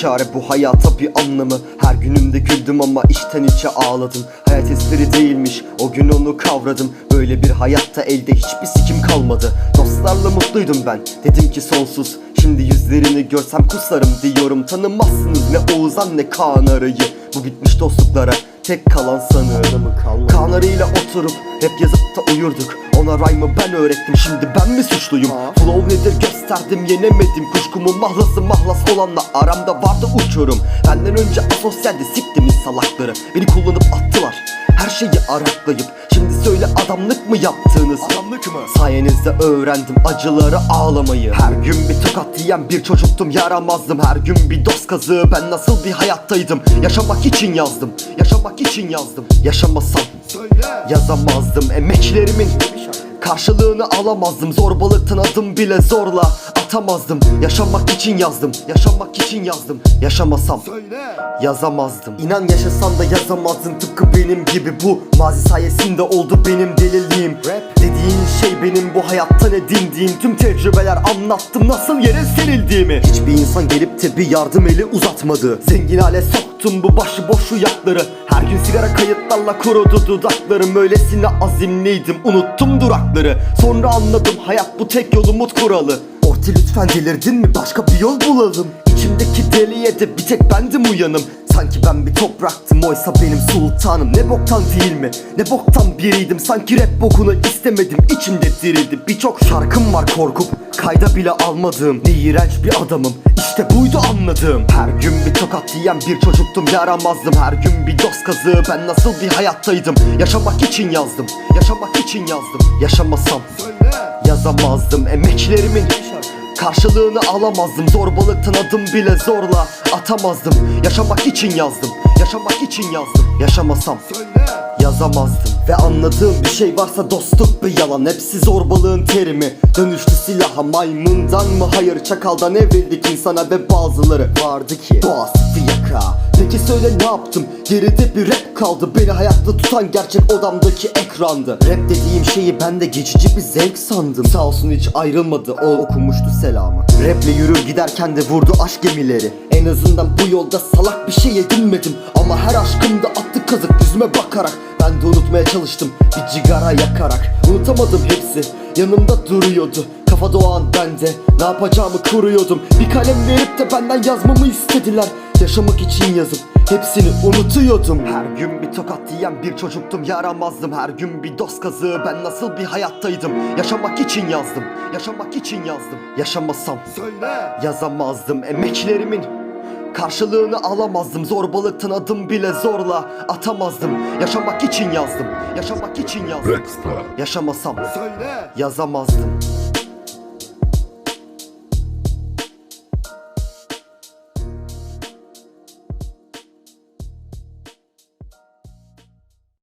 çare bu hayata bir anlamı. Her günümde güldüm ama içten içe ağladım. Hayat espri değilmiş o gün onu kavradım. Böyle bir hayatta elde hiçbir sikim kalmadı. Dostlarla mutluydum ben dedim ki sonsuz. Şimdi yüzlerini görsem kusarım diyorum. Tanımazsınız ne Oğuzhan ne Kaan Arı'yı Bu bitmiş dostluklara tek kalan sanırım Kaan Arı'yla oturup hep yazıp da uyurduk. Ona rhyme'ı ben öğrettim şimdi ben mi suçluyum? Flow nedir gösterdim yenemedim. Kuşkumun mahlası mahlas olanla aramda vardı uçurum. Benden önce asosyalde siktim salakları Beni kullanıp attılar her şeyi araklayıp Şimdi söyle adamlık mı yaptığınız Adamlık mı? Sayenizde öğrendim acıları ağlamayı. Her gün bir tokat yiyen bir çocuktum yaramazdım. Her gün bir dost kazığı ben nasıl bir hayattaydım? Yaşamak için yazdım Yaşamak için yazdım. Yaşamasam Yazamazdım. Emeklerimin Karşılığını alamazdım. Zorbalıktan adım bile zorla atamazdım Yaşamak için yazdım. Yaşamak için yazdım. Yaşamasam yazamazdım. İnan yaşasan da yazamazdın. Tıpkı benim gibi Bu mazi sayesinde oldu benim deliliğim. Rap. Dediğin şey benim bu hayattan edindiğim Tüm tecrübeler anlattım. Nasıl yere serildiğimi. Hiçbir insan gelip de bir yardım eli uzatmadı. Zengin hale soktum bu başıboş rüyakları Her gün sigara kayıtlarla kurudu dudaklarım. Öylesine azimliydim. Unuttum durakları. Sonra anladım hayat bu tek yol umut kuralı Orti lütfen delirdin mi? Başka bir yol bulalım. İçimdeki deliye de bir tek bendim uyanım? Sanki ben bir topraktım oysa benim sultanım. Ne boktan değil mi? Ne boktan biriydim. Sanki rap bokunu istemedim. İçimde dirildi. Birçok şarkım var korkup kayda bile almadığım Ne iğrenç bir adamım. İşte buydu anladığım. Her gün bir tokat yiyen bir çocuktum yaramazdım. Her gün bir dost kazığı ben nasıl bir hayattaydım? Yaşamak için yazdım Yaşamak için yazdım. Yaşamasam yazamazdım emeklerimin Karşılığını alamazdım. Zorbalıktan adım bile zorla. Atamazdım. Yaşamak için yazdım. Yaşamak için yazdım. Yaşamasam yazamazdım Ve anladığım bir şey varsa dostluk bir yalan. Hepsi zorbalığın terimi. Dönüştü silaha maymundan mı? Hayır çakaldan evrildik insana ve bazıları vardı ki Boğaz fiyaka Peki söyle ne yaptım? Geride bir rap kaldı. Beni hayatta tutan gerçek odamdaki ekrandı. Rap dediğim şeyi ben de geçici bir zevk sandım. Sağ olsun hiç ayrılmadı. O okumuştu selamı. Raple yürür giderken de vurdu aşk gemileri. En azından bu yolda salak bir şey edinmedim. Ama her aşkımda attı kazık yüzüme bakarak ben de unutmaya çalıştım bir cigara yakarak. Unutamadım hepsi yanımda duruyordu. Kafa doğan bende ne yapacağımı kuruyordum. Bir kalem verip de benden yazmamı istediler. Yaşamak için yazıp hepsini unutuyordum. Her gün bir tokat yiyen bir çocuktum yaramazdım. Her gün bir dost kazığı ben nasıl bir hayattaydım? Yaşamak için yazdım Yaşamak için yazdım. Yaşamasam yazamazdım. Emeklerimin Karşılığını alamazdım Zorbalıktan adım bile zorla atamazdım. Yaşamak için yazdım Yaşamak için yazdım. Yaşamasam yazamazdım